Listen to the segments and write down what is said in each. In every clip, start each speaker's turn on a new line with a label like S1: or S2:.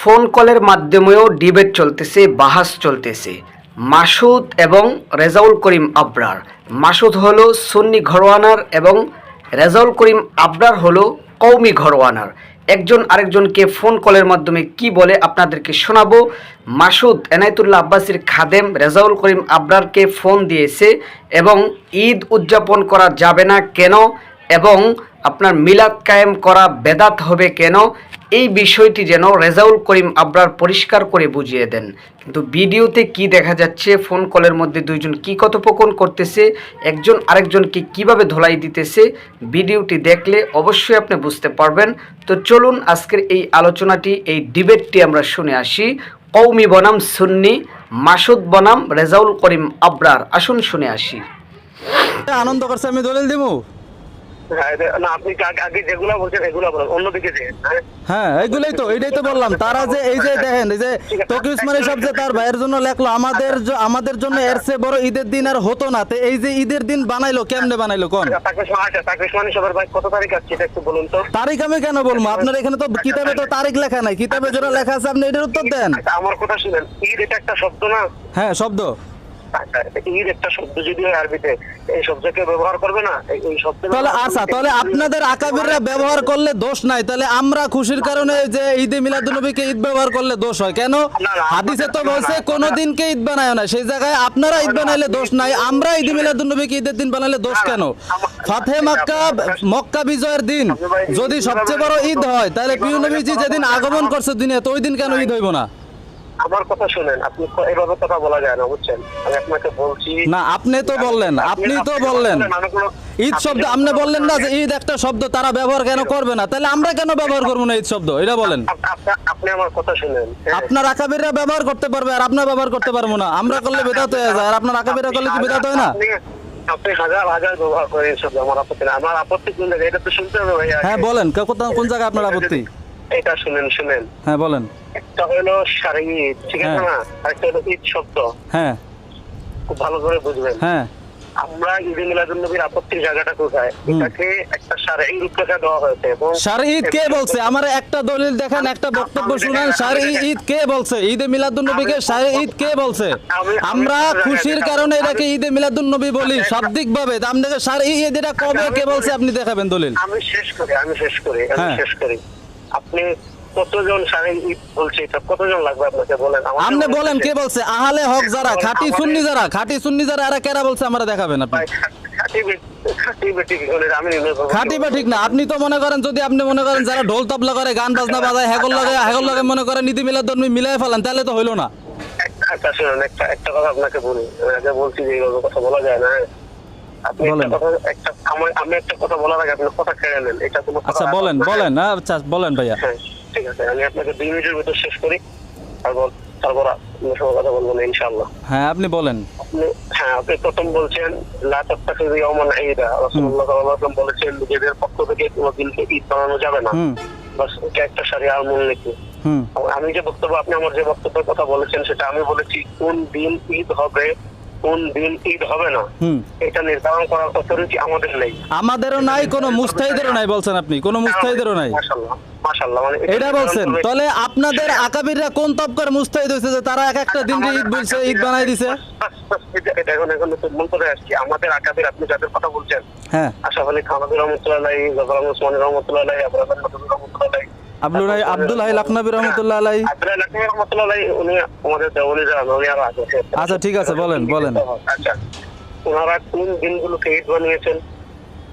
S1: Phone কলের মাধ্যমেও debate চলতেছে বাহাস চলতেছে। মাসুদ এবং রেজাউল করিম আবরার। মাসুদ হলো সুন্নি ঘরোয়ানার এবং রেজাউল করিম আবরার হলো কৌমি ঘরোয়ানার। একজন আরেকজনকে ফোন কলের মাধ্যমে কি বলে আপনাদেরকে শোনাবো। মাসুদ এনায়তুল্লাহ আব্বাসির খাদেম রেজাউল করিম আবরারকে ফোন দিয়েছে এবং ঈদ উদযাপন করা যাবে না কেন এবং আপনার মিলাদ কায়েম করা বেদাত হবে কেন এই বিষয়টি যেন রেজাউল করিম আবরার পরিষ্কার করে বুঝিয়ে দেন। কিন্তু ভিডিওতে কি দেখা যাচ্ছে ফোন কলের মধ্যে দুইজন কি কথোপকথন করতেছে, একজন আরেকজনকে কীভাবে ধোলাই দিতেছে, ভিডিওটি দেখলে অবশ্যই আপনি বুঝতে পারবেন। তো চলুন আজকের এই আলোচনাটি, এই ডিবেটটি আমরা শুনে আসি। কৌমি বনাম, সুন্নি, মাসুদ বনাম, রেজাউল করিম আবরার। আসুন শুনে আসি।
S2: আনন্দ করছে, আমি দলিল
S3: এদের- না আপনি আগে- আগে যেগুলো বলছেন এগুলো বলেন অন্যদিকে যে হ্যাঁ?
S2: তো এইটাই তো বললাম। তারা যে এই যে দেখেন এই যে তকি উসমানী সব যে তার ভাইয়ের জন্য লেখলো আমাদের আমাদের জন্য এর চেয়ে বড় ঈদের দিন আর হতো না। তো এই যে ঈদের দিন বানাইলো কেমনে বানাইলো কোন?
S3: আচ্ছা কত তারিখ একটু বলুন
S2: তারিখ আমি কেন বলব? আপনার এখানে তো কিতাবে তো তারিখ লেখা নাই। কিতাবে যেটা লেখা আছে আপনি এটার উত্তর দেন।
S3: আচ্ছা, আমার কথা শুনেন ঈদ এটা একটা শব্দ না?
S2: হ্যাঁ শব্দ।
S3: আচ্ছা, ঈদ একটা শব্দ যদি হয় আরবিতে এই শব্দকে ব্যবহার করবে না? এই- এই শব্দ
S2: তাহলে আচ্ছা তাহলে আপনাদের আকাবিররা ব্যবহার করলে দোষ নাই। তাহলে আমরা খুশির কারণে যে ঈদে মিলাদুনবীকে ঈদ ব্যবহার করলে দোষ হয়। কেন? হাদিসে তো বলছে
S3: না,
S2: কোনো দিনকে ঈদ বানায় না সেই জায়গায় আপনারা ঈদ বানাইলে দোষ নাই। আমরা ঈদ মিলাদুনবীকে ঈদের দিন বানাইলে দোষ কেন? ফাতে মক্কা মক্কা বিজয়ের দিন। যদি সবচেয়ে বড় ঈদ হয় তাহলে নবীজি যেদিন আগমন করছে দিনে তো ওই দিন কেন ঈদ হইব না?
S3: আমার কথা শুনেন আপনি এভাবে কথা বলা যায় না বুঝছেন? আমি আপনাকে বলছি
S2: না আপনি তো বললেন আপনি তো বললেন। ঈদ শব্দ
S3: আপনি-
S2: বললেন না যে ঈদ একটা শব্দ তারা ব্যবহার কেন করবে না? তাহলে আমরা কেন ব্যবহার করব না ঈদ শব্দ? এটা বলেন।
S3: আপ- আপ- আপনি আমার কথা শুনেন হ্যাঁ।
S2: আপনার আকাবিররা ব্যবহার করতে পারবে আর আপনার ব্যবহার করতে পারব না। আমরা করলে বেদাত হয়ে যায় আর আপনার আকাবিররা করলে কি বেদাত হয় না?
S3: আপনি- হাজার হাজার ব্যবহার করেন আমার আপত্তি আমার আপত্তি কোন জায়গায়? এটা তো শুনতে হবে
S2: হ্যাঁ বলেন কোন জায়গায় আপনার আপত্তি?
S3: এটা শুনেন শুনেন।
S2: হ্যাঁ বলেন।
S3: একটা হলো সারি ঈদ ঠিক আছে
S2: হ্যাঁ।
S3: না? আরেকটা হলো ঈদ শব্দ।
S2: হ্যাঁ।
S3: খুব ভালো করে বুঝবেন।
S2: হ্যাঁ।
S3: আমরা ঈদে আপত্তির জায়গাটা কোথায়? এটাকে একটা রূপরেখা দেওয়া হয়েছে এবং
S2: ঈদ কে বলছে? আমার একটা দলিল দেখেন একটা বক্তব্য শুনান। ঈদ কে বলছে? ঈদে মিলাদুন নবীকে সার ঈদ কে বলছে? আমরা খুশির কারণে এটাকে ঈদে মিলাদুন নবী বলি শাব্দিক ভাবে আপনাকে সার ঈদ এটা কবে কে বলছে আপনি দেখাবেন দলিল?
S3: আমি শেষ করি আমি শেষ করি আমি
S2: হ্যাঁ।
S3: শেষ করি। আপনি কতজন বলছে কতজন লাগবে আপনাকে বলেন?
S2: আপনি
S3: বলেন
S2: কে বলছে? আহলে হক যারা খাঁটি সুন্নি যারা খাঁটি সুন্নি যারা এরা কেরা বলছে? আমরা দেখাবেন আপনি।
S3: খাঁটি বে-
S2: ঠিক না। আপনি তো মনে করেন যদি আপনি মনে করেন যারা ঢোল তবলা করে গান বাজনা বাজায় হেগল লাগে হেগল লাগে মনে করেন নীতি মিলাদ ধর্মী মিলাই ফেলেন তাহলে তো হইল না।
S3: একটা একটা শুনুন একটা একটা কথা আপনাকে বলি। আগে বলছি যে কথা বলা যায় না আমি একটা কথা বলার আগে কথা কেড়ে নেন এটা কোনো
S2: আচ্ছা বলেন বলেন আচ্ছা বলেন ভাইয়া।
S3: হ্যাঁ ঠিক আছে আমি আপনাকে দুই মিনিটের ভিতর শেষ করি তারপর তারপর আপনার সঙ্গে কথা বলব না ইনশাআল্লাহ।
S2: হ্যাঁ আপনি বলেন।
S3: হ্যাঁ আপনি প্রথম বলছেন লা তাত্তাখিযু ইয়াওমান ঈদা। রাসূলুল্লাহ সাল্লাল্লাহু আলাইহি ওয়াসাল্লাম বলেছেন নিজেদের পক্ষ থেকে কোনো দিনকে ঈদ বানানো যাবে না। বাস এটা একটা শরিয়ার মূলনীতি।
S2: হুম।
S3: আমি যে বক্তব্য আপনি আমার যে বক্তব্যের কথা বলেছেন সেটা আমি বলেছি কোন দিন ঈদ হবে কোন দিন ঈদ হবে না। এটা নির্ধারণ করার অথরিটি আমাদের নেই।
S2: আমাদেরও নাই কোনো মুস্তাহিদেরও নাই বলছেন আপনি। কোনো মুস্তাহিদেরও নাই।
S3: মানে
S2: এটা বলছেন। তাহলে আপনাদের আকাবিররা কোন তবকার মুস্তাহিদ হয়েছে যে তারা এক একটা দিন ঈদ বলছে ঈদ বানাই দিছে?
S3: এটা- এখন এখন মন করে আসছি। আমাদের আকাদের আপনি যাদের কথা বলছেন
S2: হ্যাঁ।
S3: আশরাফ আলী খানাদুর রহমতুল্লাহ আহমদ ওসমানী রহমতুল্লাহ মাসুদ রহমতুল্লাহ
S2: আব্দুল আব্দুল হাই লখনবী রহমতুল্লাহ আলাই আচ্ছা, ঠিক আছে, বলেন, বলেন।
S3: আচ্ছা ওনারা কোন দিনগুলোকে ঈদ বানিয়েছেন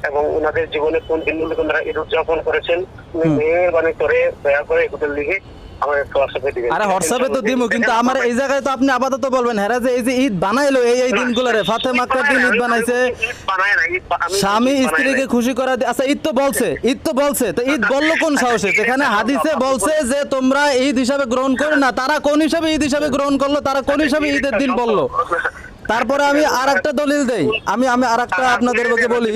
S3: এবং ওনাদের জীবনে কোন দিনগুলোকে ওনারা ঈদ উদযাপন করেছেন? উনি মেহরবানি করে দয়া করে এগুলো লিখে
S2: আরে হোয়াটসঅ্যাপে তো দিমু কিন্তু আমার এই জায়গায় তো আপনি আপাতত বলবেন হ্যাঁ যে এই যে ঈদ বানাইলো এই এই দিনগুলোরে ফাতে দিন ঈদ বানাইছে? স্বামী স্ত্রীকে খুশি করা আচ্ছা ঈদ তো বলছে ঈদ তো বলছে তো ঈদ বলল কোন সাহসে? যেখানে হাদিসে বলছে যে তোমরা ঈদ হিসাবে গ্রহণ করো না তারা কোন হিসাবে ঈদ হিসাবে গ্রহণ করল তারা কোন হিসাবে ঈদের দিন বলল? তারপরে আমি আর একটা দলিল দেই আমি আমি আর একটা আপনাদের বকে বলি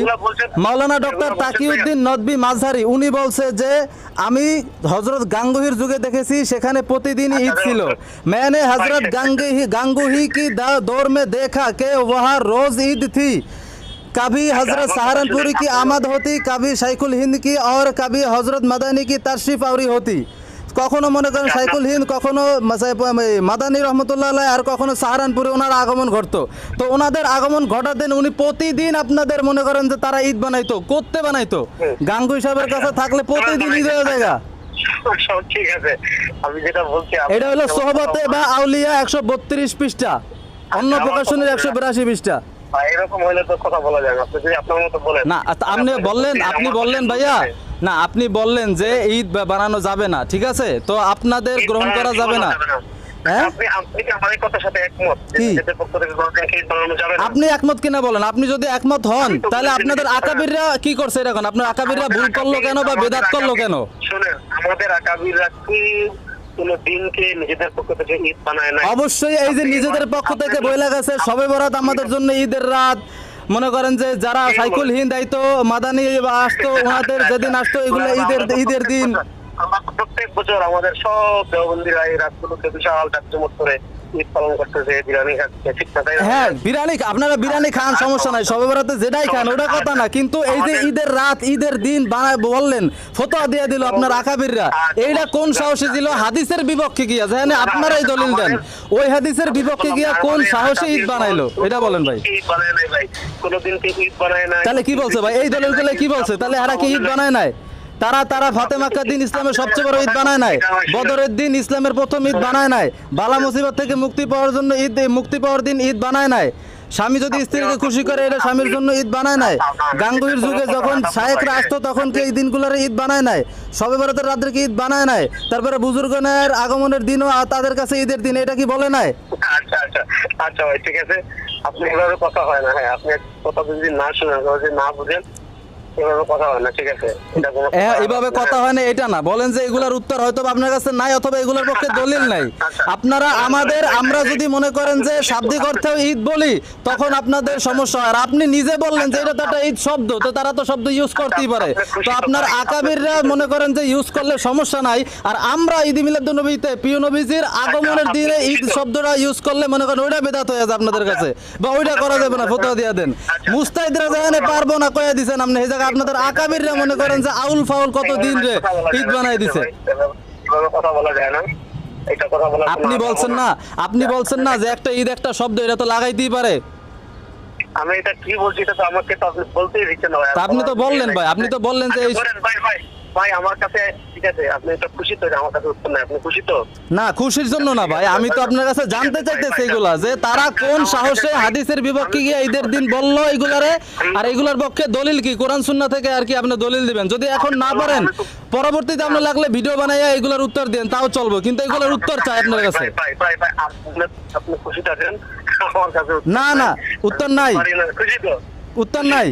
S2: মাওলানা ডক্টর তাকিউদ্দিন নদবী মাঝহারি উনি বলছে যে আমি হজরত গাঙ্গুহির যুগে দেখেছি সেখানে প্রতিদিনই ঈদ ছিল मैंने हजरत गांगुही गांगुही की दा- दौर में देखा कि वहाँ रोज ईद थी कभी हजरत सहारनपुरी की आमद होती कभी शेखुल हिंद की और कभी हजरत मदनी की तशरीफ आवरी होती কখনো মনে করেন সাইকুল হিন্দ কখনো মাদানী রহমতুল্লাহ আর কখনো সাহারানপুরে ওনার আগমন ঘটতো। তো ওনাদের আগমন ঘটাতেন উনি প্রতিদিন আপনাদের মনে করেন যে তারা ঈদ বানাইতো করতে বানাইতো। গাঙ্গুই সাহেবের কাছে থাকলে প্রতিদিন ঈদ হয়ে জায়গা।
S3: ঠিক আছে। আমি যেটা বলছি
S2: এটা হলো সোহবতে বা আউলিয়া একশো বত্রিশ পৃষ্ঠা অন্য প্রকাশনের একশো বিরাশি পৃষ্ঠা।
S3: এরকম হলে তো কথা বলা যায় আপনি যদি আপনার মতো বলেন।
S2: না আচ্ছা, আপনি বললেন আপনি বললেন ভাইয়া। না আপনি বললেন যে ঈদ বানানো যাবে না ঠিক আছে? তো আপনাদের গ্রহণ করা যাবে না। হ্যাঁ?
S3: আপনি একমত কোনো যাবে না?
S2: আপনি একমত কিনা বলেন? আপনি যদি একমত হন তাহলে আপনাদের আকাবিররা কি করছে এরকম আপনার আকাবিররা ভুল করল কেন বা বেদাত করল কেন?
S3: শুনেন আমাদের আকাবিররা কি কোনো দিনকে নিজেদের পক্ষ থেকে ঈদ বানায় না
S2: অবশ্যই এই যে নিজেদের পক্ষ থেকে বইলা গেছে সবে বরাত আমাদের জন্য ঈদের রাত মনে করেন যে যারা সাইকুল হিন্দ আইতো মাদানি বা আসতো ওনাদের যেদিন আসতো এগুলো ঈদের ঈদের দিন।
S3: প্রত্যেক বছর আমাদের সব দেওবন্দিরা এই রাতগুলোকে বিশাল জাকজমক করে ঈদ পালন করতেছে বিরিয়ানি খাচ্ছে ঠিক না
S2: হ্যাঁ বিরিয়ানি আপনারা বিরিয়ানি খান সমস্যা নাই সবে বরাতে যেটাই খান ওটা কথা না। কিন্তু এই যে ঈদের রাত ঈদের দিন বললেন ফতোয়া দিয়ে দিল আপনার আকাবিররা। এইটা কোন সাহসে দিল হাদিসের বিপক্ষে গিয়া। আপনারাই দলিল দেন। ওই হাদিসের বিপক্ষে গিয়া কোন সাহসে ঈদ বানাইলো? এটা বলেন ভাই। তাহলে কি বলছে ভাই? এই দলিল কি বলছে? তাহলে এরা কি ঈদ বানায় নাই? তারা তারা ফাতেমাক্কার দিন ইসলামের সবচেয়ে বড় ঈদ বানায় নাই। বদরের দিন ইসলামের প্রথম ঈদ বানায় নাই। বালা মুসিবত থেকে মুক্তি পাওয়ার জন্য ঈদ, মুক্তি পাওয়ার দিন ঈদ বানায় নাই। স্বামী যদি স্ত্রীকে খুশি করে, এটা স্বামীর জন্য ঈদ বানায় নাই। গাঙ্গুহির যুগে যখন শায়েকরা আসতো, তখন কি এই দিনগুলোর ঈদ বানায় নাই? সবে বরাতের রাত্রে কি ঈদ বানায় নাই? তারপরে বুজুর্গ বুজুর্গনের আগমনের দিনও তাদের কাছে ঈদের দিন, এটা কি বলে নাই?
S3: আচ্ছা আচ্ছা আচ্ছা ভাই, ঠিক আছে। আপনি এভাবে কথা হয় না হ্যাঁ আপনি কথা যদি না শুনেন যদি না বুঝেন এভাবে কথা হয় না এটা কোনো কথা
S2: এ-
S3: হয় না।
S2: এইভাবে কথা হয় না এটা না। বলেন যে এগুলার উত্তর হয়তো আপনার কাছে নাই অথবা এগুলোর পক্ষে দলিল নাই। আপনারা আমাদের আমরা যদি মনে করেন যে শাব্দিক অর্থেও ঈদ বলি তখন আপনাদের সমস্যা হয়। আর আপনি নিজে বললেন যে এটা তো একটা ঈদ শব্দ তো তারা তো শব্দ ইউজ করতেই পারে। তো আপনার আকাবিররা মনে করেন যে ইউজ করলে সমস্যা নাই। আর আমরা ঈদ মিলাদুন নবীতে প্রিয় নবীজির আগমনের দিনে ঈদ শব্দটা ইউজ করলে মনে করেন ওইটা বেদাত হয়ে যাবে আপনাদের কাছে। বা ওইটা করা যাবে না ফতোয়া দিয়ে দেন। মুস্তাহিদরা যেখানে পারব না কয়ে দিছেন আপনি এই জায়গায় আপনাদের আকাবিররা মনে করেন যে আউল ফাউল কত দিন রে ঈদ বানাই দিছে?
S3: কথা বলা যায় না
S2: আপনি বলছেন না আপনি বলছেন না যে একটা ঈদ একটা শব্দ এটা তো লাগাইতেই পারে।
S3: আমি এটা কি বলছি এটা তো আমাকে তো আপনি বলতেই দিচ্ছেন।
S2: আপনি তো বললেন ভাই, আপনি তো বললেন যে
S3: আচ্ছা, ভাই ভাই। ভাই আমার কাছে ঠিক আছে আপনি এটা খুশি তো আমার কাছে উত্তর নাই। আপনি খুশি তো?
S2: না খুশির জন্য না ভাই আমি তো আপনার কাছে জানতে চাইতেছি এগুলা যে তারা কোন সাহসে হাদিসের বিপক্ষে গিয়ে ঈদের দিন বলল এগুলারে আর এগুলার পক্ষে দলিল কি? কোরআন সুন্নাহ থেকে আর কি আপনি দলিল দিবেন? যদি এখন না পারেন পরবর্তীতে আপনি লাগলে ভিডিও বানাইয়া এগুলার উত্তর দেন তাও চলবো কিন্তু এগুলোর উত্তর চাই আপনার কাছে।
S3: ভাই ভাই ভাই ভাই আপনি আপনি খুশি থাকেন? আমার কাছে উত্তর
S2: না, না, উত্তর নাই। উত্তর নাই?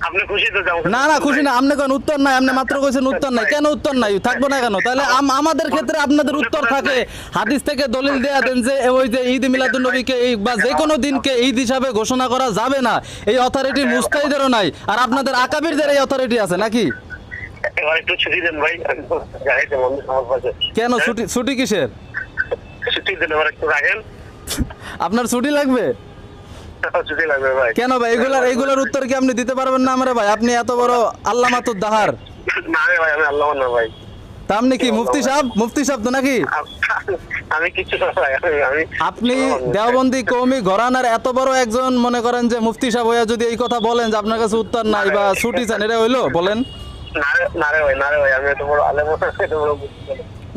S3: আপনি খুশি তো
S2: না না খুশি না আপনি কোন উত্তর নাই আপনি মাত্র কইছেন উত্তর নাই। কেন উত্তর নাই? থাকব না কেন? তাহলে আম- আমাদের ক্ষেত্রে আপনাদের উত্তর থাকে। হাদিস থেকে দলিল দেয়া দেন যে ওই যে ঈদ মিলাদুন নবীকে বা যে কোনো দিনকে ঈদ হিসাবে ঘোষণা করা যাবে না। এই অথরিটি মুস্তাহিদেরও নাই। আর আপনাদের আকাবিরদের এই অথরিটি আছে নাকি?
S3: একটু ছুটি দেন ভাই
S2: কেন? ছুটি ছুটি কিসের?
S3: ছুটি দেন একটু রাখেন।
S2: আপনার ছুটি লাগবে? কেন ভাই? এগুলার এগুলার উত্তর কি আপনি দিতে পারবেন না আমারে ভাই? আপনি এত বড় আল্লাহ মাতুর দাহার।
S3: না ভাই আমি আল্লাহ না ভাই।
S2: তা আপনি কি মুফতি সাহেব? মুফতি সাহেব তো নাকি?
S3: আমি কিছু
S2: আপনি দেওবন্দি কৌমি ঘরানার এত বড় একজন মনে করেন যে মুফতি সাহেব হইয়া যদি এই কথা বলেন যে আপনার কাছে উত্তর নাই বা ছুটি চান এটা হইল? বলেন।
S3: না রে- ভাই না রে ভাই আমি এত বড় আলেম এত বড়।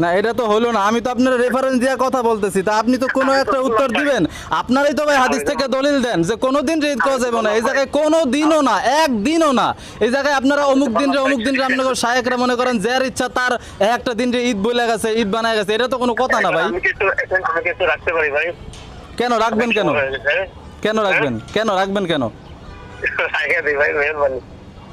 S2: না এটা তো হলো না। আমি তো আপনার রেফারেন্স দিয়ে কথা বলতেছি। তা আপনি তো কোনো একটা উত্তর দিবেন। আপনারাই তো ভাই হাদিস থেকে দলিল দেন যে কোনো দিন ঈদ করা যাবে না। এই জায়গায় কোনো দিনও না একদিনও না। এই জায়গায় আপনারা অমুক দিন রে অমুক দিন রে আপনার শায়েকরা মনে করেন যার ইচ্ছা তার একটা দিন রে ঈদ বলে গেছে ঈদ বানায় গেছে। এটা তো কোনো কথা না ভাই। কেন রাখবেন কেন? কেন রাখবেন? কেন রাখবেন কেন?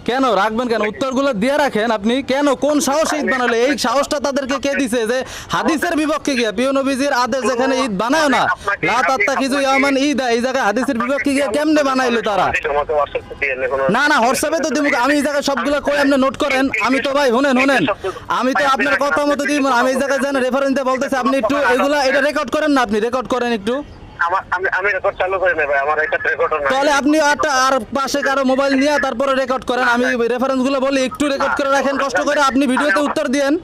S3: দিই
S2: কেন রাখবেন কেন? উত্তরগুলো দিয়ে রাখেন আপনি। কেন? কোন সাহস ঈদ বানালো? এই সাহসটা তাদেরকে কে দিছে? যে হাদিসের বিপক্ষে গিয়ে প্রিয় নবীজির আদেশ যেখানে ঈদ বানায় না লা তাত্তা কিছু ইয়ামান ঈদ এই জায়গায় হাদিসের বিপক্ষে গিয়ে কেমনে বানাইলো তারা?
S3: নে
S2: না হোয়াটসঅ্যাপে তো দিমুক আমি এই জায়গায় সবগুলো কই আপনি নোট করেন? আমি তো ভাই শুনেন শুনেন। আমি তো আপনার কথা মতো দিব আমি এই জায়গায় যেন রেফারেন্স দিয়ে বলতেছি আপনি একটু এগুলা এটা রেকর্ড করেন না আপনি রেকর্ড করেন একটু। তাহলে আপনি একটা আর পাশে কারও মোবাইল নিয়ে তারপরে রেকর্ড করেন। আমি রেফারেন্সগুলো বলি একটু রেকর্ড করে রাখেন কষ্ট করে আপনি ভিডিওতে উত্তর দিয়েন।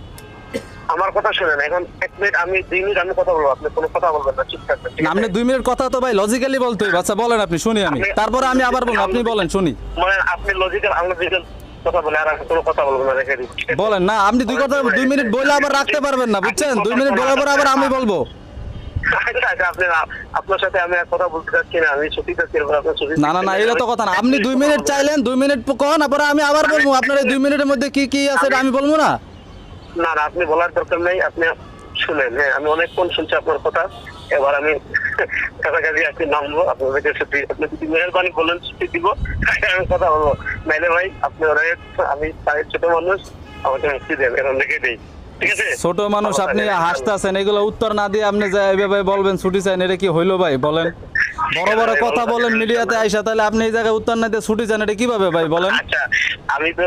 S3: আমার কথা শুনেন এখন এক মিনিট আমি দুই মিনিট আমি কথা বলব আপনি কোনো কথা বলবেন না চুপ থাকবেন
S2: আপনি দুই মিনিট কথা তো ভাই লজিক্যালি বলতে হবে আচ্ছা বলেন আপনি শুনি আমি। তারপরে আমি আবার বলব আপনি বলেন শুনি।
S3: মানে আপনি লজিক্যাল আনলজিক্যাল কথা বলে আর কোনো কথা বলব না রেখে দিচ্ছি
S2: বলেন না আপনি দুই কথা দুই মিনিট বলে আবার রাখতে পারবেন না বুঝছেন? দুই মিনিট বলার পর আবার আমি বলব।
S3: না আপনার ছুটি
S2: না না না এটা তো কথা না আপনি দুই মিনিট চাইলেন দুই মিনিট কন তারপরে আমি আবার বলব আপনার দুই মিনিটের মধ্যে কি কি আছে আমি বলব না?
S3: না না আপনি বলার দরকার নেই আপনি শুনেন হ্যাঁ আমি অনেকক্ষণ শুনছি আপনার কথা এবার আমি কাছাকাছি আপনি নামবো আপনাদেরকে ছুটি আপনি যদি মেহরবানি বলেন ছুটি দিব আমি কথা বলব। নাইলে ভাই আপনি অনেক আমি ছোট মানুষ আমাকে মুক্তি দেন এখন রেখে দিই।
S2: ছোট মানুষ আপনি হাসতেছেন এগুলো উত্তর না দিয়ে আপনি যে এইভাবে বলবেন ছুটি চাইন এটা কি হইল ভাই? বলেন। বড় বড় কথা বলেন মিডিয়াতে আইসা তাহলে আপনি এই জায়গায় উত্তর না দিয়ে ছুটি চান এটা কীভাবে ভাই? বলেন।
S3: আচ্ছা আমি তো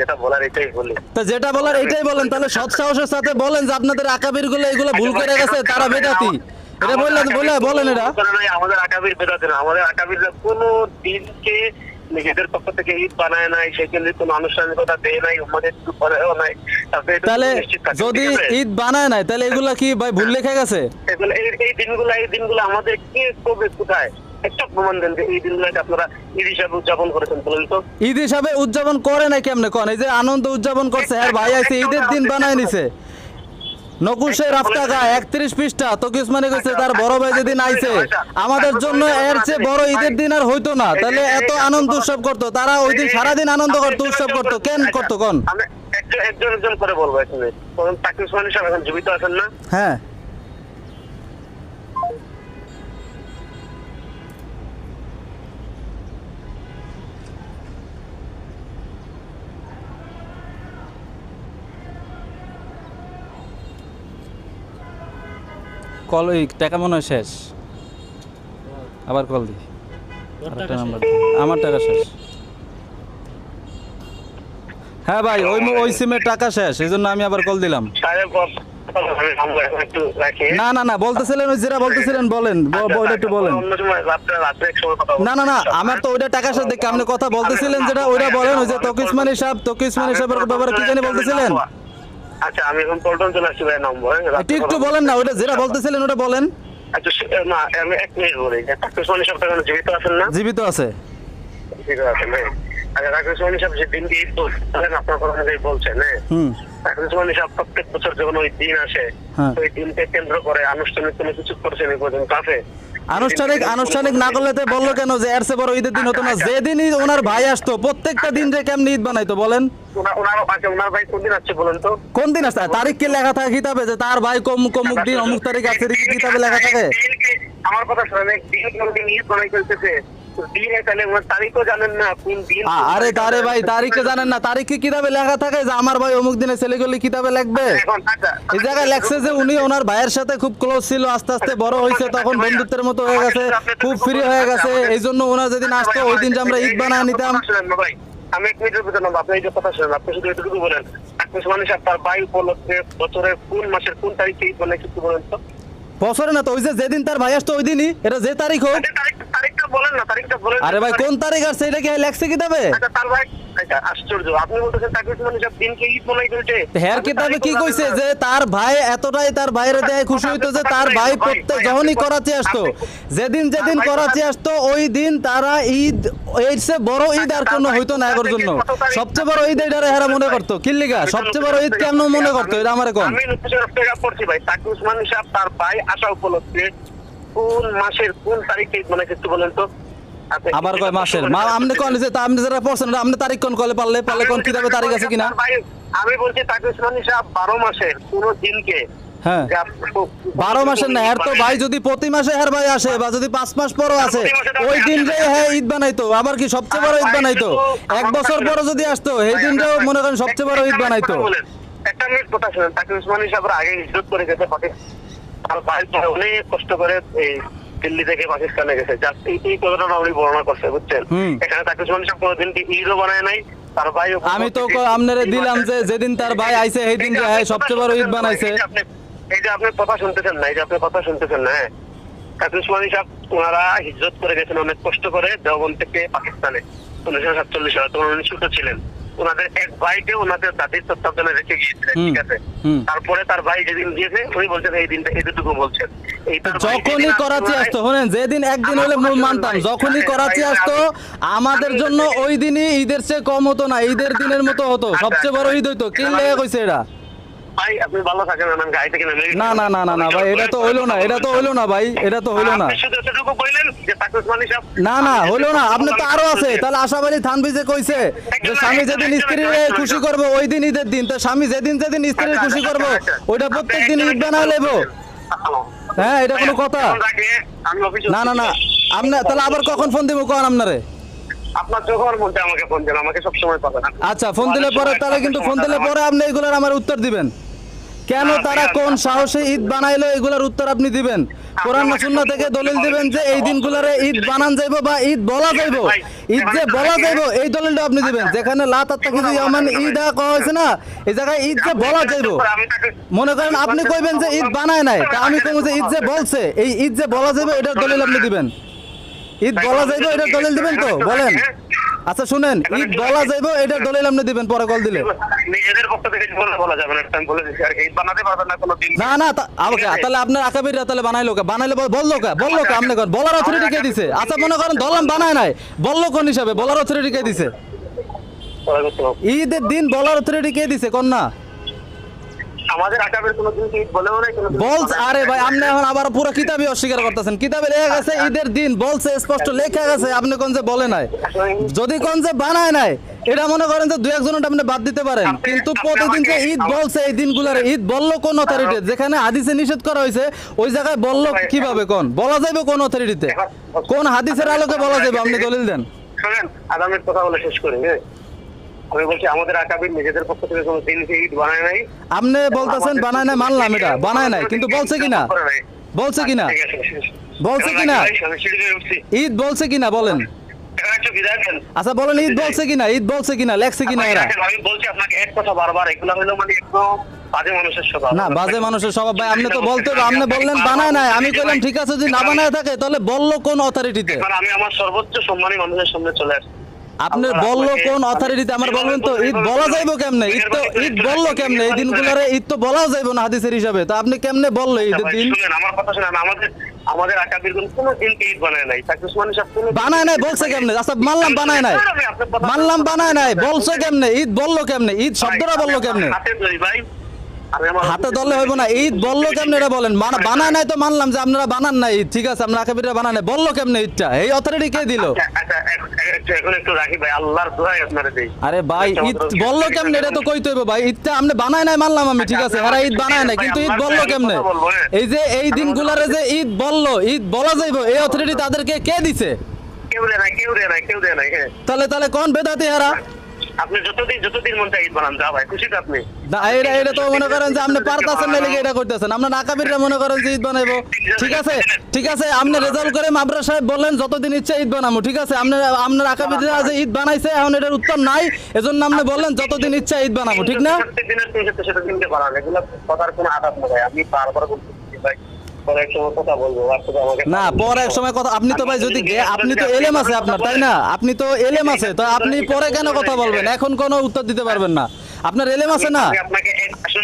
S3: যেটা বলার এটাই বলি।
S2: তো যেটা বলার এটাই বলেন তাহলে সৎ সাহসের সাথে বলেন যে আপনাদের আকাবিরগুলো এগুলো ভুল করে গেছে তারা বেদাতি। এটা বললেন বলে বলেন এটা
S3: আমাদের আকাবির বেদাতে না আমাদের আকাবিররা কোনো দিনকে নিজেদের পক্ষ থেকে ঈদ বানায় নাই সেখানে কোনো আনুষ্ঠানিকতা দেয় নাই উম্মাদের কিছু করেও নাই।
S2: তাহলে যদি ঈদ বানায় নাই তাহলে এগুলা কি ভাই ভুল লেখা গেছে?
S3: এগুলো এই দিনগুলো এই দিনগুলো আমাদের কে কবে কোথায়? একটা প্রমাণ দেন যে এই দিনগুলোকে আপনারা ঈদ হিসাবে উদযাপন করেছেন বলেন তো।
S2: ঈদ হিসাবে উদযাপন করে না কেমনে? কোন এই যে আনন্দ উদযাপন করছে হ্যাঁ ভাই আছে ঈদের দিন বানায় নিছে। নকুশে রাফতাগা একত্রিশ পৃষ্ঠা তকিস মানে কইছে তার বড় ভাই যেদিন আইছে আমাদের জন্য এর চেয়ে বড় ঈদের দিন আর হইতো না। তাহলে এত আনন্দ উৎসব করতো তারা ওই দিন সারাদিন আনন্দ করতো উৎসব করতো কেন করতো কন?
S3: একজন একজন করে বলব এখানে তাকিস মানে এখন জীবিত আছেন না।
S2: হ্যাঁ। কল ওই টাকা মনে হয় শেষ? আবার কল দি। আরেকটা নাম্বার আমার টাকা শেষ। হ্যাঁ ভাই ওই ওই সিমের টাকা শেষ এই জন্য আমি আবার কল দিলাম।
S3: একটু
S2: না না না বলতেছিলেন ওই যেটা বলতেছিলেন বলেন ওইটা একটু বলেন।
S3: অন্য সময় রাত্রে রাত্রে এক সময় কথা
S2: না না না আমার তো ওইটা টাকার সাথে দেখে আপনি কথা বলতেছিলেন যেটা ওইটা বলেন ওই যে তকিসমানি সাহেব তকিসমানি সাহেবের ব্যাপারে কি জানি বলতেছিলেন?
S3: আচ্ছা আমি এখন পল্টন চলে আসছি ভাই নম্বর
S2: একটু একটু বলেন না ওটা যেটা বলতেছিলেন ওটা বলেন।
S3: আচ্ছা না আমি এক মিনিট বলি। মানি সাহেব জীবিত আছেন না?
S2: জীবিত আছে।
S3: জীবিত আছেন হ্যাঁ। আচ্ছা রাকেশ মানি সাহেব যে দিন দিয়ে বলছেন আপনার কথা বলছেন হ্যাঁ? রাকেশ মানি সাহেব প্রত্যেক বছর যখন ওই দিন আসে
S2: হ্যাঁ।
S3: ওই দিনকে কেন্দ্র করে আনুষ্ঠানিক কোনো কিছু করছেন এই পর্যন্ত আছে
S2: আনুষ্ঠানিক আনুষ্ঠানিক না করলে তো বলল কেন যে এর বড় ঈদের দিন হতো না? যেদিনই ওনার ভাই আসতো প্রত্যেকটা দিন যে কেমনি ঈদ বানাইতো বলেন।
S3: ওনার ওনার আচ্ছা ভাই কোন দিন আসছে বলেন তো?
S2: কোন দিন আসতে তারিখ কি লেখা থাকে কিতাবে? যে তার ভাই কমুক কমুক দিন অমুক তারিখ আছে কিতাবে লেখা থাকে?
S3: আমার কথা শুনেন দিন ঈদ বানাই তো দিন তাহলে ওনার তারিখও জানেন না কোন দিন
S2: আ- আরে তারে ভাই তারিখে জানেন না তারিখ কিতাবে লেখা থাকে যে আমার ভাই অমুক দিনে ছেলেগুলি কিতাবে লিখবে।
S3: আচ্ছা
S2: এই জায়গায় লেখছে যে উনি ওনার ভাইয়ের সাথে খুব ক্লোজ ছিল আস্তে আস্তে বড় হয়েছে তখন বন্ধুত্বের মতো হয়ে গেছে খুব ফ্রি হয়ে গেছে এই জন্য ওনার যেদিন আসতো ওই দিন যে আমরা ঈদ বানায় নিতাম।
S3: আমি এক মিনিটের ভিতরে নেব আপনি এই যে কথা শুনেন আপনি শুধু এটুকু বলেন আপনি সাহেব ভাই উপলক্ষে বছরের কোন মাসের কোন তারিখে ঈদ বানাই কিছু বলেন তো।
S2: বছরে না তো ওই যে যেদিন তার ভাই আসতো ওই দিনই এটা যে তারিখ হোক।
S3: আচ্ছা, তারিখটা বলেন না তারিখটা বলেন।
S2: আরে ভাই কোন তারিখ আর এটা কি লেখছে কি
S3: আচ্ছা তার ভাই আশ্চর্য। আপনি বলতেছেন তাকে মানে সাহেব দিনকে ঈদ বানাই ফেলছে
S2: হের কিতাবে কি কইছে যে তার ভাই এতটাই তার বাইরে দেয় খুশি হইতো যে তার ভাই প্রত্যেক যখনই করাচি আসতো যেদিন যেদিন করাচি আসতো ওই দিন তারা ঈদ এর চেয়ে বড় ঈদ আর কোনো হইতো না জন্য। সবচেয়ে বড় ঈদ এটা হেরা মনে করতো। কিল্লিগা সবচেয়ে বড় ঈদ কেমন মনে করতো? এটা আমার কোন?
S3: আমি টাকা পড়ছি ভাই। তাকে উসমান সাহেব তার ভাই আসা উপলক্ষে কোন মাসের কোন তারিখে ঈদ বানাই বলেন তো?
S2: আবার কয় মাসের? মা আপনি কোন যে আপনি যেটা পড়ছেন আপনি তারিখ কোন কলে পারলে? পারলে কোন কিতাবে তারিখ আছে কিনা?
S3: আমি বলছি তাকে উসমান সাহেব বারো মাসের কোন দিনকে।
S2: হ্যাঁ। বারো মাসের না এর তো ভাই যদি প্রতি মাসে হের ভাই আসে বা যদি পাঁচ মাস পরও আসে ওই হ্যাঁ ঈদ বানাইতো। আবার কি সবচেয়ে বড় ঈদ বানাইতো? এক বছর পরে যদি আসতো এই দিনটাও মনে করেন সবচেয়ে বড় ঈদ বানাইতো।
S3: একটা মিনিট কথা শুনেন। সাহেবরা আগে হিজরত করে গেছে পাকিস্তান তার ভাই তো অনেক কষ্ট করে এই দিল্লি থেকে পাকিস্তানে গেছে। যা এই এই কথাটা উনি বর্ণনা করছে বুঝছেন? এখানে তাকে সাহেব কোনোদিন কি ঈদও বানায় নাই
S2: আমি তো আপনারে দিলাম যে যেদিন তার ভাই আইছে সেই দিন হ্যাঁ সবচেয়ে বড় ঈদ বানাইছে।
S3: এই যে আপনি- এই কথা শুনতেছেন না এই যে আপনি কথা শুনতেছেন না হ্যাঁ? তাকে উসমানী সাহেব ওনারা হিজরত করে গেছেন অনেক কষ্ট করে দেওবন থেকে পাকিস্তানে। উনিশশো সাতচল্লিশ সালে তখন উনি ছোট ছিলেন। ওনাদের এক ভাইকে ওনাদের দাদির তত্ত্বাবধানে রেখে গিয়েছিলেন ঠিক আছে? তারপরে তার ভাই যেদিন গিয়েছে উনি বলছেন এই দিনটা এতটুকু বলছেন।
S2: যখনই করাচি
S3: আসতো,
S2: শোনেন যেদিন একদিন হলে মূল মানতাম যখনই
S3: ভাই,
S2: করাচি আসতো আমাদের জন্য ওই দিনই ঈদের চেয়ে কম হতো না ঈদের দিনের মতো হতো
S3: আচ্ছা,
S2: সবচেয়ে বড় ঈদ হইতো। কি লেগে কইছে এটা
S3: ভাই আপনি ভালো থাকেন আমি গাড়ি থেকে নেমে
S2: না না না না না ভাই এটা তো হইল না এটা তো হইল না ভাই এটা তো হইল না।
S3: শুধু এতটুকু বললেন যে তাকুস মানি সাহেব
S2: না না হইল না আপনার তো আরও আছে তাহলে আশাবাড়ি থানবি কইছে যে স্বামী যেদিন স্ত্রীর খুশি করব ওই দিন ঈদের দিন তো স্বামী যেদিন যেদিন স্ত্রীর খুশি করব ওইটা প্রত্যেক দিন ঈদ বানায় লেবো। হ্যাঁ এটা কোনো কথা। না না না আপনি তাহলে আবার কখন ফোন দিব কোন আপনারে?
S3: আপনার যখন মধ্যে আমাকে ফোন দেন আমাকে সবসময় পাবেন
S2: আচ্ছা ফোন দিলে পরে কিন্তু ফোন দিলে পরে আপনি এগুলোর আমার উত্তর দিবেন। কেন তারা কোন সাহসে ঈদ বানাইলো এগুলোর উত্তর আপনি দিবেন? কোরআন থেকে দলিল দিবেন যে এই দিনগুলোরে ঈদ বানান যাইবো বা ঈদ বলা যাইবো। ঈদ যে বলা যাইবো এই দলিলটা আপনি দিবেন। যেখানে লা তাত্তাকিযু ইয়ামান ঈদা কওয়া হয়েছে না এই জায়গায় ঈদ যে বলা যাইবো। মনে করেন আপনি কইবেন যে ঈদ বানায় নাই তা আমি কইবো যে ঈদ যে বলছে এই ঈদ যে বলা যাবে এটার দলিল আপনি দিবেন। ঈদ বলা যাইবো এটার দলিল দিবেন তো? বলেন। আচ্ছা শুনেন ঈদ বলা যাইবো এটার দলিল আপনি দিবেন পরে কল দিলে।
S3: নিজেদের পক্ষ থেকে বলা যাবে না আমি বলে দিচ্ছি আর ঈদ বানাতে পারবেন না কোনো দিন।
S2: না না আমাকে তাহলে আপনার আকাবিররা তাহলে বানাইলো কা? বানাইলে বল- বলল কা? বলল কা? আপনি করেন। বলার অথরিটি কে দিছে? আচ্ছা মনে করেন ধরলাম বানায় নাই। বলল কোন হিসাবে? বলার অথরিটি কে দিছে? ঈদের দিন বলার অথরিটি কে দিছে? কোন না
S3: বানায়
S2: আরে ভাই আপনি এখন আবার পুরো কিতাবই অস্বীকার করতেছেন। কিতাবে লেখা গেছে ঈদের দিন বলছে স্পষ্ট লেখা গেছে আপনি কোন যে বলে নাই। যদি কোন যে বানায় নাই এটা মনে করেন যে দুই একজন আপনি বাদ দিতে পারেন। কিন্তু প্রতিদিন যে ঈদ বলছে এই দিনগুলোর ঈদ বলল কোন অথরিটি যেখানে হাদিসে নিষেধ করা হয়েছে ওই জায়গায় বলল কীভাবে কোন? বলা যাবে কোন অথরিটিতে কোন হাদিসের আলোকে বলা যাবে আপনি দলিল দেন।
S3: শোনেন কথা বলে শেষ করি হ্যাঁ। আমি বলছি আমাদের আকাবির নিজেদের পক্ষ থেকে কোনো দিন কি ঈদ বানায় নাই?
S2: আপনি বলতেছেন বানায় নাই মানলাম এটা বানায় নাই কিন্তু বলছে কিনা? বলছে কিনা। বলছে কিনা? ঈদ বলছে কিনা বলেন।
S3: একটু।
S2: আচ্ছা বলেন ঈদ বলছে কিনা? ঈদ বলছে কিনা? লেখছে কিনা এরা?
S3: আমি বলছি আপনাকে এক কথা বারবার এগুলো হলো মানে একদম বাজে মানুষের স্বভাব।
S2: না বাজে মানুষের স্বভাব ভাই আপনি তো বলতে আপনি বললেন বানায় নাই আমি কইলাম ঠিক আছে যদি না বানায় থাকে তাহলে বলল কোন অথরিটিতে
S3: আমি আমার সর্বোচ্চ সম্মানী মানুষের সামনে চলে আসছি।
S2: আপনি বলল কোন অথরিটিতে আমার বলবেন তো ঈদ বলা যাইবো কেমনে? ঈদ তো ঈদ বলল কেমনে? এই দিনগুলোরে ঈদ তো বলাও যাইবো না হাদিসের হিসাবে। তো আপনি কেমনে বলল ঈদের দিন?
S3: শুনেন আমার কথা শুনেন আমাদের আমাদের আকাবির কোন দিনকে ঈদ বানায় নাই
S2: বানায় বলছে কেমনে? আচ্ছা মানলাম বানায় নাই। মানলাম বানায় নাই বলছে কেমনে? ঈদ বলল কেমনে? ঈদ শব্দটা বলল কেমনে?
S3: হাতে ধরি ভাই।
S2: হাতে ধরলে হইব না ঈদ বলল কেমনে এটা বলেন? বানায় নাই তো মানলাম যে আপনারা বানান নাই ঈদ ঠিক আছে আপনারা আকাবিরা বানান নাই। বলল কেমনে ঈদটা? এই অথরিটি কে দিল?
S3: আচ্ছা, আচ্ছা,
S2: আরে ভাই ঈদ বলল কেমনে এটা তো কইতে হইব ভাই? ঈদটা আপনি বানায় নাই মানলাম আমি ঠিক আছে হ্যাঁ ঈদ বানায় নাই কিন্তু ঈদ বলল কেমনে? এই যে এই দিনগুলারে যে ঈদ বলল ঈদ বলা যাইবো এই অথরিটি তাদেরকে কে দিছে?
S3: কেউ দেয় কেউ দেয় কেউ দেয় হ্যাঁ।
S2: তাহলে তাহলে কোন বেদাতি হারা
S3: আপনি যতদিন যতদিন মন চায় ঈদ বানান যা ভাই খুশি তো আপনি।
S2: এটা এটা তো মনে করেন যে আপনি পারতাছেন না লেগে এটা করতেছেন। আপনার নাকাবিররা মনে করেন যে ঈদ বানাইবো। ঠিক আছে? ঠিক আছে আপনি রেজাল্ট করে মাবরা সাহেব বললেন যতদিন ইচ্ছা ঈদ বানাবো ঠিক আছে? আপনার আপনার আকাবিররা যে ঈদ বানাইছে এখন এটার উত্তর নাই। এজন্য আপনি বললেন যতদিন ইচ্ছা ঈদ বানাবো ঠিক না?
S3: প্রত্যেক দিনের তিনশো সেটা দিনকে বানান এগুলো কথার কোনো আঘাত না ভাই। আমি বারবার বলতেছি ভাই পরে এক সময় কথা বলব আর আমাকে
S2: না পরে এক সময় কথা আপনি তো ভাই যদি আপনি তো এলেম আছে আপনার তাই না? আপনি তো এলেম আছে তো আপনি পরে কেন কথা বলবেন? এখন কোনো উত্তর দিতে পারবেন না। আপনার এলেম আছে না?
S3: আপনাকে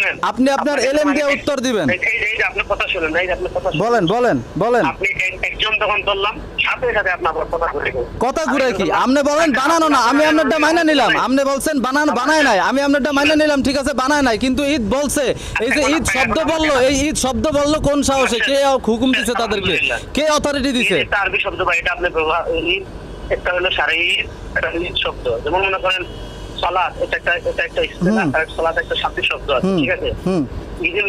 S3: শুনেন
S2: আপনি আপনার
S3: আপনাকে
S2: এলেম দিয়ে উত্তর দিবেন।
S3: এই- এই- এই কথা শুনেন এই যে কথা
S2: বলেন বলেন বলেন।
S3: আপনি একজন তখন বললাম সাথে সাথে আপনার আবার কথা ঘুরে
S2: কথা ঘুরে কি? আপনি বলেন বানানো না। আমি আপনারটা মাইনা নিলাম। আপনি বলছেন বানানো বানায় নাই। আমি আপনারটা মাইনা নিলাম ঠিক আছে বানায় নাই। কিন্তু ঈদ বলছে এই যে ঈদ শব্দ বলল এই ঈদ শব্দ বলল কোন সাহসে? কে হুকুম দিছে তাদেরকে? কে অথরিটি দিছে?
S3: আরবি শব্দ বা এটা আপনি ব্যবহার ঈদ একটা হলো সারা ঈদ একটা ঈদ শব্দ। যেমন মনে করেন সালাদ এটা একটা এটা একটা সালাদ একটা শান্তি শব্দ আছে ঠিক আছে? ঈদে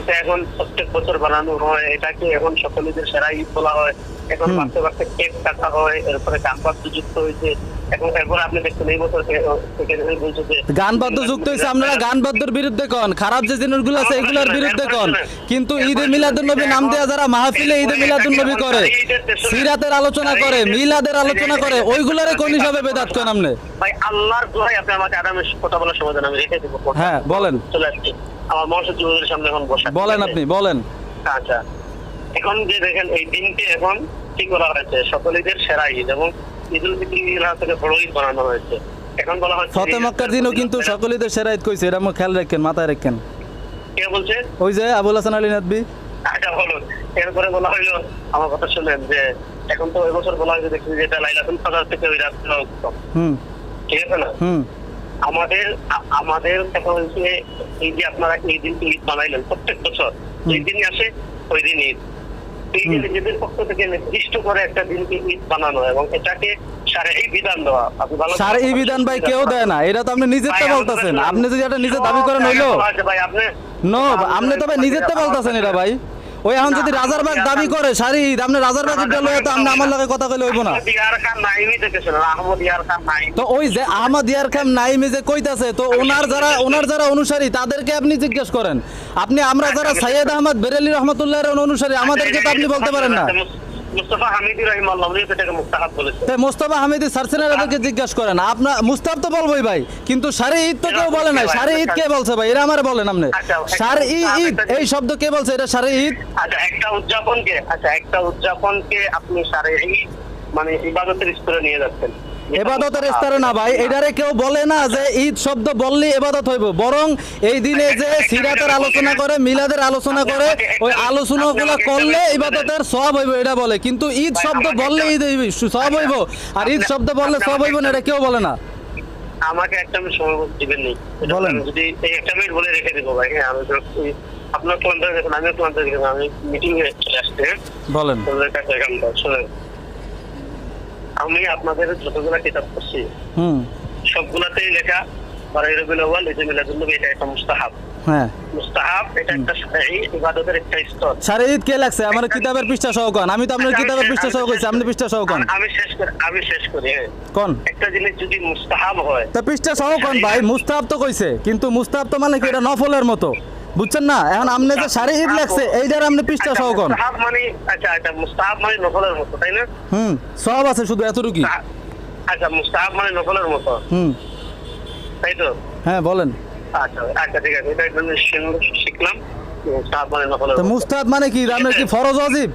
S3: এটা এখন প্রত্যেক বছর বানানো হয়। এটাকে এখন সকল ঈদের সেরা ঈদ বলা হয়। এখন। বাচ্চা বাচ্চা কেক কাটা হয় এরপরে গান বাদ্য যুক্ত হয়েছে। এখন এরপরে আপনি দেখছেন এই বছর থেকে থেকে বলছে যে
S2: গান বাদ্য যুক্ত হয়েছে আপনারা গান বাদ্যর বিরুদ্ধে কন। খারাপ যে জিনিসগুলো আছে এগুলোর বিরুদ্ধে কন। কিন্তু ঈদে নবী নাম দেয়া যারা মাহফিলে ঈদে মিলাদুন নবী করে সিরাতের আলোচনা করে মিলাদের আলোচনা করে ওইগুলারে কোন হিসাবে বেদাত করেন আপনি?
S3: ভাই আল্লাহর দোহাই আপনি আমাকে আরামের কথা বলার সময় আমি রেখে দেবো।
S2: হ্যাঁ বলেন।
S3: চলে আসছি। আমার মহাসচিব চৌধুরীর সামনে এখন বসা
S2: বলেন আপনি বলেন।
S3: আচ্ছা। এখন যে দেখেন এই দিনটি এখন কি করা হয়েছে? সকল ঈদের সেরা ঈদ এবং ঈদ উল ফিতর থেকে বড় ঈদ বানানো হয়েছে। এখন বলা হচ্ছে
S2: ফতে মক্কার দিনও কিন্তু সকল ঈদের সেরা ঈদ কইছে। এটা খেয়াল রাখেন মাথায় রাখেন।
S3: কে বলছে?
S2: ওই যে আবুল হাসান আলী নাদবি।
S3: আচ্ছা বলুন। এরপরে বলা হইল আমার কথা শুনেন যে এখন তো ওই বছর বলা হয়েছে দেখছি যেটা লাইলাতুল কাদার থেকে ওই রাত উত্তম।
S2: হুম।
S3: ঠিক আছে না?
S2: হুম।
S3: আমাদের আমাদের দেখা হয়েছে এই যে আপনারা এই দিন ঈদ বানাইলেন প্রত্যেক বছর যেই দিনই আসে ওই দিন ঈদ এই যে নিজেদের পক্ষ থেকে নির্দিষ্ট করে একটা দিনকে ঈদ বানানো এবং এটাকে বিধান দেওয়া।
S2: বিধান ভাই কেউ দেয় না এটা তো আপনি বলতেছেন। আপনি যদি এটা নিজে দাবি করেন হইল।
S3: ভাই আপনি
S2: নো আপনি তো ভাই নিজের তো বলতেছেন এটা ভাই। ওই এখন যদি রাজারবাগ দাবি করে সারি আপনি রাজারবাগের দল তো আপনি আমার লগে কথা কইলে হইব না? তো ওই যে আহমদ ইয়ার খান নাইমি যে কইতাছে তো ওনার যারা ওনার যারা অনুসারী তাদেরকে আপনি জিজ্ঞেস করেন। আপনি আমরা যারা সাইয়েদ আহমদ বেরেলি রহমতুল্লাহ অনুসারী আমাদেরকে তো আপনি বলতে পারেন না।
S3: মুস্তফা হামিদি রহিমাল্লাহ উনি এটাকে মুস্তাহাব বলেছেন।
S2: তাই মোস্তফা হামিদি সার্সেনার এদেরকে জিজ্ঞেস করেন আপনার মুস্তাফ তো বলবোই ভাই কিন্তু সারে ঈদ তো কেউ বলে নাই। সারে ঈদ কে বলছে ভাই? এরা আমার বলেন আপনি সার ঈদ এই শব্দ কে বলছে? এটা সারে ঈদ
S3: আচ্ছা একটা উদযাপনকে আচ্ছা একটা উদযাপনকে আপনি সারে ঈদ মানে ইবাদতের স্তরে নিয়ে যাচ্ছেন।
S2: এবাদতের স্তরে না ভাই এটারে কেউ বলে না যে ঈদ শব্দ বললেই এবাদত হইব। বরং এই দিনে যে সিরাতের আলোচনা করে মিলাদের আলোচনা করে ওই আলোচনাগুলো করলে ইবাদতের সব হইব এটা বলে। কিন্তু ঈদ শব্দ বললে ঈদ সব হইব। আর ঈদ শব্দ বললে সব হইব না এটা কেউ বলে না।
S3: আমাকে একটা মিনিট সময় দিবেন নি।
S2: বলেন।
S3: যদি একটা মিনিট বলে রেখে দেবো ভাই হ্যাঁ আমি আপনার ক্লান্তে দেখুন আমিও ক্লান্তে দেখুন আমি মিটিং এ আসছে হ্যাঁ।
S2: বলেন।
S3: কাছে এখানটা শুনেন। আমি আপনাদের যতগুলো কিতাব
S2: হুম।
S3: সবগুলাতেই লেখা বারাই আউয়াল এই যে মিলাদুন্নবী এটা একটা মুস্তাহাব।
S2: হ্যাঁ।
S3: মুস্তাহাব এটা একটা এই ইবাদতের একটা স্তর।
S2: সারে কে লাগছে? আমার কিতাবের পৃষ্ঠা সহ কন। আমি তো আপনার কিতাবের পৃষ্ঠা সহ কইছি আপনি পৃষ্ঠা সহ কন।
S3: আমি শেষ করে আমি শেষ করি হ্যাঁ।
S2: কন।
S3: একটা জিনিস যদি মুস্তাহাব হয়
S2: তা পৃষ্ঠা সহ কন ভাই। মুস্তাহাব তো কইছে কিন্তু মুস্তাহাব তো মানে কি এটা নফলের মতো। বুঝছেন না? এখন আপনি যে সারে ঈদ লাগছে এইটার আপনি পৃষ্ঠা
S3: আচ্ছা,
S2: সহ কন?
S3: মানে আচ্ছা আচ্ছা মুস্তাহাব মানে নফলের মতো তাই না?
S2: হুম সব আছে শুধু এতটুকুই।
S3: আচ্ছা মুস্তাহাব মানে নফলের মতো।
S2: হুম।
S3: তাই তো?
S2: হ্যাঁ বলেন।
S3: আচ্ছা আচ্ছা ঠিক আছে এটা একদম শিখলাম। মুস্তাহাব মানে নফলের।
S2: মুস্তাহাব মানে কি? আপনার কি ফরজ অজিব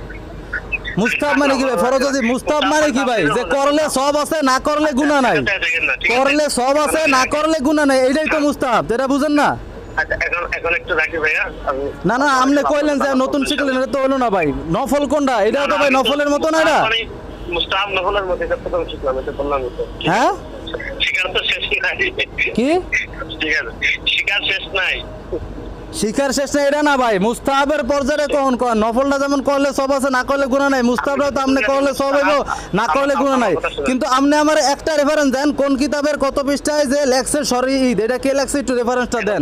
S2: মুস্তাহাব মানে কি ভাই? ফরজ অজিব মুস্তাহাব মানে কি ভাই? যে করলে সব আছে না করলে গুনাহ নাই।
S3: আছে?
S2: করলে সব আছে না করলে গুনাহ নাই। এইটাই তো মুস্তাহাব এটা বুঝেন না? না না আপনি কইলেন যে নতুন শিখলেন এটা তো হলো না ভাই। নফল কোনটা? এটা তো ভাই নফলের মতো না এটা?
S3: নফলের মতো এটা প্রথম শিখলাম এটা বললাম
S2: হ্যাঁ?
S3: শিকার তো শেষ নাই।
S2: কি?
S3: আছে শিকার শেষ নাই।
S2: শিকার শেষ না এটা না ভাই। মুস্তাহাবের পর্যায়ে কখন কন নফলটা যেমন করলে সব আছে না করলে গুণা নাই। মুস্তাহাবটা তো আপনি করলে সব হইব না করলে গুণা নাই। কিন্তু আপনি আমার একটা রেফারেন্স দেন কোন কিতাবের কত পৃষ্ঠায় যে লেখছে সরি ঈদ। এটা কে লেখছে একটু রেফারেন্সটা দেন।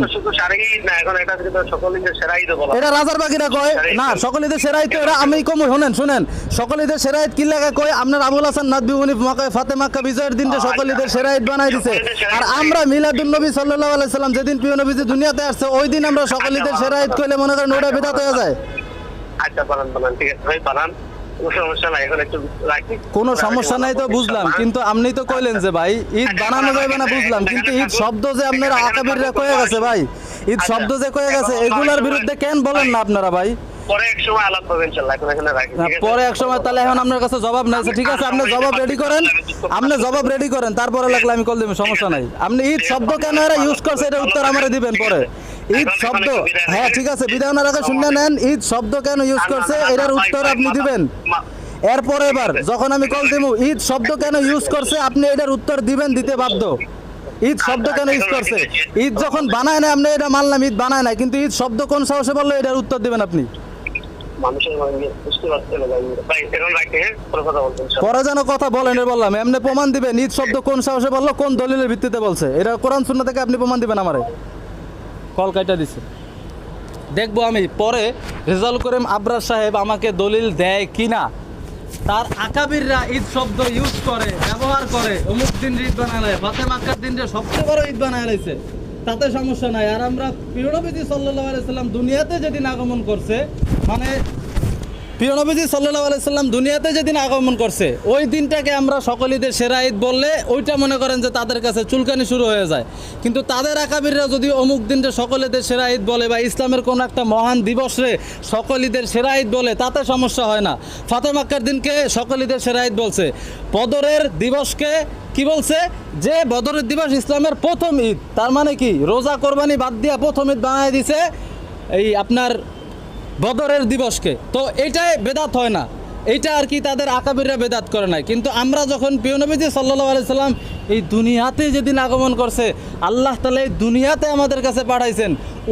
S3: এটা
S2: রাজার বাকিরা কয় না সকল ঈদের সেরা ঈদ তো এটা আমি কম শুনেন শুনেন। সকল ঈদের সেরা ঈদ কি লেখা কয় আপনার আবুল হাসান নাদবি উনি মাকায় ফাতে মাক্কা বিজয়ের দিনটা সকল ঈদের সেরা ঈদ বানাই দিছে। আর আমরা মিলাদুন নবী সাল্লাল্লাহু আলাইহি সাল্লাম যেদিন প্রিয় নবী যে দুনিয়াতে আসছে ওই দিন আমরা সকল ঈদের সেরা ঈদ কইলে মনে করেন ওটা বিদাত হয়ে যায়।
S3: আচ্ছা বানান বানান ঠিক আছে। ভাই বানান কোনো সমস্যা নাই
S2: তো বুঝলাম। কিন্তু আপনি তো কইলেন যে ভাই ঈদ বানানো যাবে না বুঝলাম। কিন্তু ঈদ শব্দ যে আপনারা আকাবিররা কয়ে গেছে ভাই ঈদ শব্দ যে কয়ে গেছে এগুলার বিরুদ্ধে কেন বলেন না আপনারা ভাই?
S3: পরে এক সময় আলাপ হবে ইনশাআল্লাহ এখন এখানে রাখি
S2: না,
S3: ঠিক আছে?
S2: পরে এক সময় তাহলে এখন আপনার কাছে জবাব নাই। আচ্ছা, ঠিক আছে আপনি জবাব রেডি করেন। আপনি জবাব রেডি করেন তারপরে লাগলে আমি কল দেব সমস্যা নাই। আপনি ঈদ শব্দ কেন এরা ইউজ করছে এটা উত্তর আমারে দিবেন পরে। ঈদ শব্দ। হ্যাঁ ঠিক আছে বিদায় আগে শুনে নেন ঈদ শব্দ কেন ইউজ করছে এটার উত্তর আপনি দিবেন। এরপরে এবার যখন আমি কল দিব ঈদ শব্দ কেন ইউজ করছে আপনি এটার উত্তর দিবেন দিতে বাধ্য। ঈদ শব্দ কেন ইউজ করছে? ঈদ যখন বানায় না আপনি এটা মানলাম ঈদ বানায় না কিন্তু ঈদ শব্দ কোন সাহসে বলল এটার উত্তর দিবেন আপনি?
S3: মনে হ্যাঁ? পরে
S2: যেন কথা বলেন বললাম এমনি প্রমাণ দিবেন ঈদ শব্দ কোন সাহসে বলল কোন দলিলের ভিত্তিতে বলছে? এটা কোরআন শূন্য থেকে আপনি প্রমাণ দিবেন আমারে। কল কাটা দিছে। দেখব আমি, পরে রেজাল করিম আবরার সাহেব আমাকে দলিল দেয় কি না তার আকাবিররা ঈদ শব্দ ইউজ করে, ব্যবহার করে। অমুক দিন ঈদ বানায় ফাতে মাক্কার দিন সবচেয়ে বড় ঈদ বানায় লাইছে, তাতে সমস্যা নাই। আর আমরা পিরোনবিদি সাল্লাহ আলাইসাল্লাম দুনিয়াতে যেদিন আগমন করছে মানে প্রিয় নবীজি সাল্লাহ আলাইসাল্লাম দুনিয়াতে যেদিন আগমন করছে, ওই দিনটাকে আমরা সকলীদের সেরা ঈদ বললে ওইটা মনে করেন যে তাদের কাছে চুলকানি শুরু হয়ে যায়। কিন্তু তাদের আকাবিররা যদি অমুক দিনটা সকলেদের সেরা ঈদ বলে বা ইসলামের কোনো একটা মহান দিবসরে সকলীদের সেরা ঈদ বলে, তাতে সমস্যা হয় না। ফাতে মাক্কার দিনকে সকলীদের সেরা ঈদ বলছে। বদরের দিবসকে কি বলছে? যে বদরের দিবস ইসলামের প্রথম ঈদ, তার মানে কি? রোজা কোরবানি বাদ দিয়া প্রথম ঈদ বানায় দিছে। এই আপনার বদরের দিবসকে। তো এটাই বেদাত হয় না। এটা আর কি তাদের আকাবিররা বেদাত করে নাই। কিন্তু আমরা যখন পিয়নবীজি সাল্লাহ আলাইসাল্লাম এই দুনিয়াতে যেদিন আগমন করছে, আল্লাহ তালা এই দুনিয়াতে আমাদের কাছে পাঠাইছেন।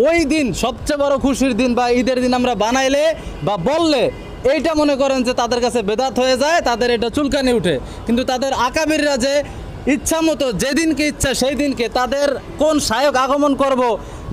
S2: ওই দিন সবচেয়ে বড় খুশির দিন বা ঈদের দিন আমরা বানাইলে বা বললে, এইটা মনে করেন যে তাদের কাছে বেদাত হয়ে যায়, তাদের এটা চুলকানি উঠে। কিন্তু তাদের আকাবিররা যে ইচ্ছা মতো যেদিনকে ইচ্ছা সেই দিনকে তাদের কোন শায়ক আগমন করব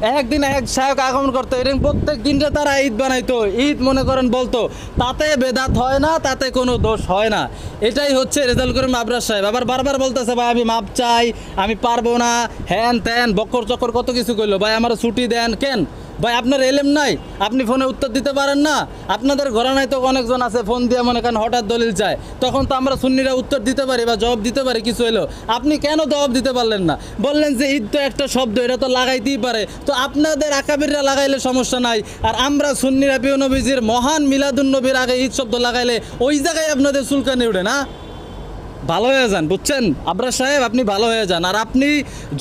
S2: একদিন এক সাহেব আগমন করতো, এরকম প্রত্যেক দিনটা তারা ঈদ বানাইতো। ঈদ মনে করেন বলতো, তাতে বেদাত হয় না, তাতে কোনো দোষ হয় না। এটাই হচ্ছে রেজাল্ট করিম আবরাজ সাহেব। আবার বারবার বলতেছে, ভাই, আমি মাপ চাই, আমি পারব না। হ্যান ত্যান, বক্কর চক্কর কত কিছু করল ভাই, আমার ছুটি দেন। কেন? ভাই, আপনার এলেম নাই। আপনি ফোনে উত্তর দিতে পারেন না। আপনাদের ঘরানায় তো অনেকজন আছে, ফোন দিয়ে মনে করেন হঠাৎ দলিল চায়। তখন তো আমরা সুন্নিরা উত্তর দিতে পারি বা জবাব দিতে পারি, কিছু এলো আপনি কেন জবাব দিতে পারলেন না? বললেন যে ঈদ তো একটা শব্দ, এটা তো লাগাইতেই পারে। তো আপনাদের আকাবিররা লাগাইলে সমস্যা নাই। আর আমরা সুন্নিরা পিও নবীজির মহান মিলাদুন নবীর আগে ঈদ শব্দ লাগাইলে ওই জায়গায় আপনাদের চুলকানি উঠে না? ভালো হয়ে যান, বুঝছেন? আবরার সাহেব, আপনি ভালো হয়ে যান। আর আপনি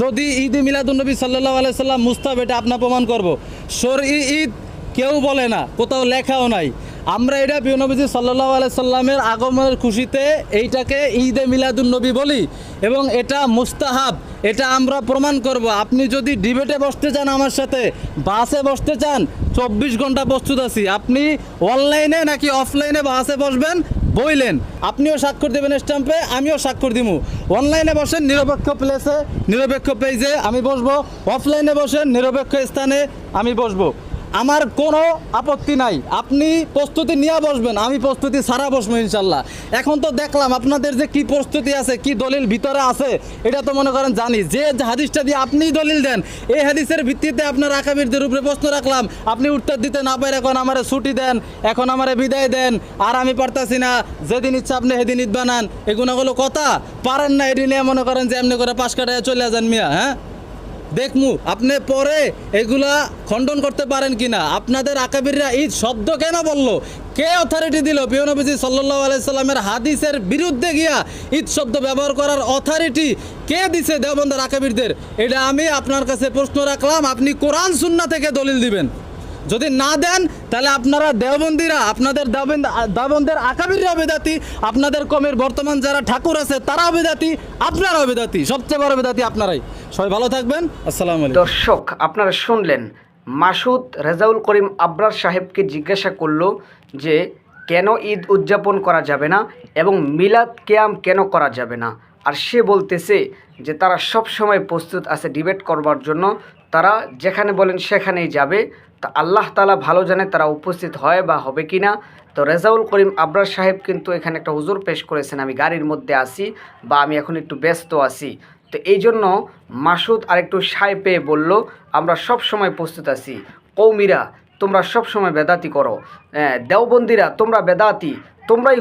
S2: যদি ঈদ মিলাদুলনবী সাল্লাহ আলাইসাল্লাম মুস্তাব এটা আপনার প্রমাণ করব। সর ঈদ কেউ বলে না, কোথাও লেখাও নাই। আমরা এটা পিয়নবীজি সাল্লাহ সাল্লামের আগমনের খুশিতে এইটাকে ঈদে মিলাদুলনবী বলি এবং এটা মুস্তাহাব, এটা আমরা প্রমাণ করব। আপনি যদি ডিবেটে বসতে চান আমার সাথে, বাসে বসতে চান, চব্বিশ ঘণ্টা প্রস্তুত আছি। আপনি অনলাইনে নাকি অফলাইনে বাসে বসবেন? বইলেন, আপনিও স্বাক্ষর দেবেন স্ট্যাম্পে, আমিও স্বাক্ষর দিব অনলাইনে বসেন, নিরপেক্ষ প্লেসে নিরপেক্ষ পেজে আমি বসবো। অফলাইনে বসেন, নিরপেক্ষ স্থানে আমি বসবো। আমার কোনো আপত্তি নাই। আপনি প্রস্তুতি নিয়ে বসবেন, আমি প্রস্তুতি সারা বসবো ইনশাল্লাহ। এখন তো দেখলাম আপনাদের যে কি প্রস্তুতি আছে, কি দলিল ভিতরে আছে, এটা তো মনে করেন জানি। যে হাদিসটা দিয়ে আপনিই দলিল দেন, এই হাদিসের ভিত্তিতে আপনার আকাবিরদের উপরে প্রশ্ন রাখলাম। আপনি উত্তর দিতে না পারে এখন আমার ছুটি দেন, এখন আমার বিদায় দেন, আর আমি পারতাছি না, যেদিন ইচ্ছা আপনি সেদিন ঈদ বানান। এগুলো কথা। পারেন না, এটি নিয়ে মনে করেন যে এমনি করে পাশ কাটায় চলে যান মিয়া হ্যাঁ? দেখমু, আপনি পরে এগুলা খণ্ডন করতে পারেন কিনা। আপনাদের আকাবিররা ঈদ শব্দ কেন বলল? কে অথরিটি দিল? পিয়নবীজি সাল্লাহ আলাইসাল্লামের হাদিসের বিরুদ্ধে গিয়া ঈদ শব্দ ব্যবহার করার অথরিটি কে দিছে দেওবন্দের আকাবিরদের? এটা আমি আপনার কাছে প্রশ্ন রাখলাম, আপনি কোরআন সুন্না থেকে দলিল দিবেন। যদি না দেন, তাহলে আপনারা দেওবন্দিরা, আপনাদের দেওবন্দ দেওবন্দের আকাবিররা বেদাতি, আপনাদের কমের বর্তমান যারা ঠাকুর আছে, তারাও বেদাতি, আপনারাও বেদাতি, সবচেয়ে বড় বেদাতি আপনারাই। সবাই ভালো থাকবেন। আসসালামু
S1: দর্শক, আপনারা শুনলেন মাসুদ রেজাউল করিম আবরার সাহেবকে জিজ্ঞাসা করল যে, কেন ঈদ উদযাপন করা যাবে না এবং মিলাদ কেয়াম কেন করা যাবে না? আর সে বলতেছে যে, তারা সব সময় প্রস্তুত আছে ডিবেট করবার জন্য। তারা যেখানে বলেন সেখানেই যাবে। তা আল্লাহ তালা ভালো জানে তারা উপস্থিত হয় বা হবে কি না তো রেজাউল করিম আবরার সাহেব কিন্তু এখানে একটা হুজুর পেশ করেছেন, আমি গাড়ির মধ্যে আছি বা আমি এখন একটু ব্যস্ত আছি। তো এই জন্য মাসুদ আরেকটু সায় পেয়ে বলল আমরা সব সময় প্রস্তুত আছি। কৌমিরা তোমরা সব সময় বেদাতি করো। হ্যাঁ, দেওবন্দিরা তোমরা বেদাতি তোমরাই